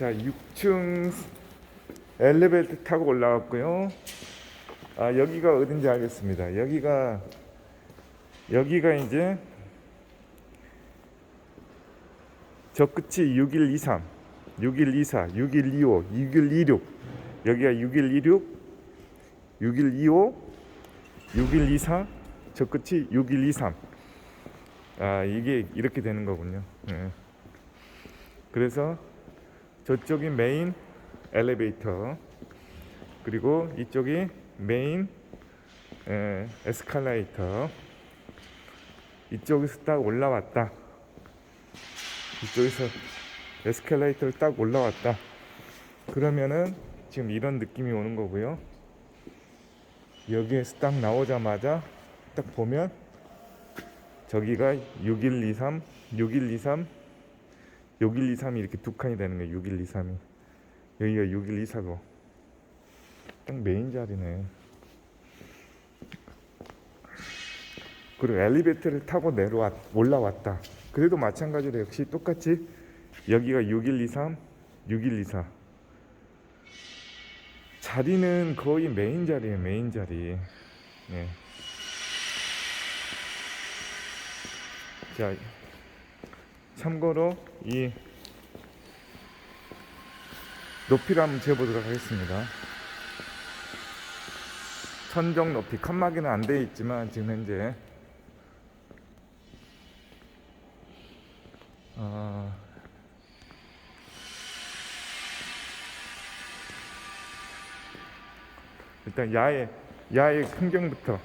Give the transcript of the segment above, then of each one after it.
자, 6층 엘리베이터 타고 올라왔고요. 아, 여기가 어딘지 알겠습니다. 여기가 여기가 이제 저 끝이 6123, 6124, 6125, 6126. 여기가 6126, 6125, 6124, 저 끝이 6123. 아, 이게 이렇게 되는 거군요. 예. 그래서 저쪽이 메인 엘리베이터 그리고 이쪽이 메인 에, 에스컬레이터. 이쪽에서 딱 올라왔다. 이쪽에서 에스컬레이터를 딱 올라왔다. 그러면은 지금 이런 느낌이 오는 거고요. 여기에서 딱 나오자마자 딱 보면 저기가 6123 6123 6123이 이렇게 두 칸이 되는 거예요 6123이 여기가 6124고. 딱 메인 자리네. 그리고 엘리베이터를 타고 내려왔 올라왔다. 그래도 마찬가지로 역시 똑같이 여기가 6123 6124 자리는 거의 메인 자리예요 메인 자리. 예. 자 참고로 이 높이를 한번 재보도록 하겠습니다. 천정 높이 칸막이는 안 되어 있지만 지금 현재 어, 일단 야외 야외 풍경부터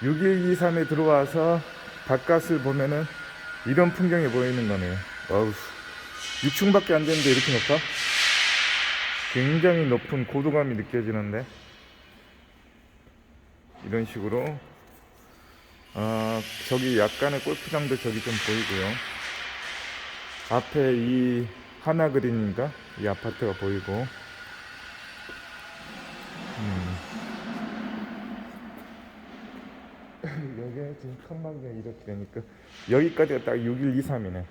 6123에 들어와서 바깥을 보면은 이런 풍경이 보이는 거네요. 어우, 6층밖에 안 되는데 이렇게 높아? 굉장히 높은 고도감이 느껴지는데 이런 식으로 아 저기 약간의 골프장도 저기 좀 보이고요. 앞에 이 하나 그린인가 이 아파트가 보이고 여기에 지금 칸막이가 이렇게 되니까 여기까지가 딱 6123이네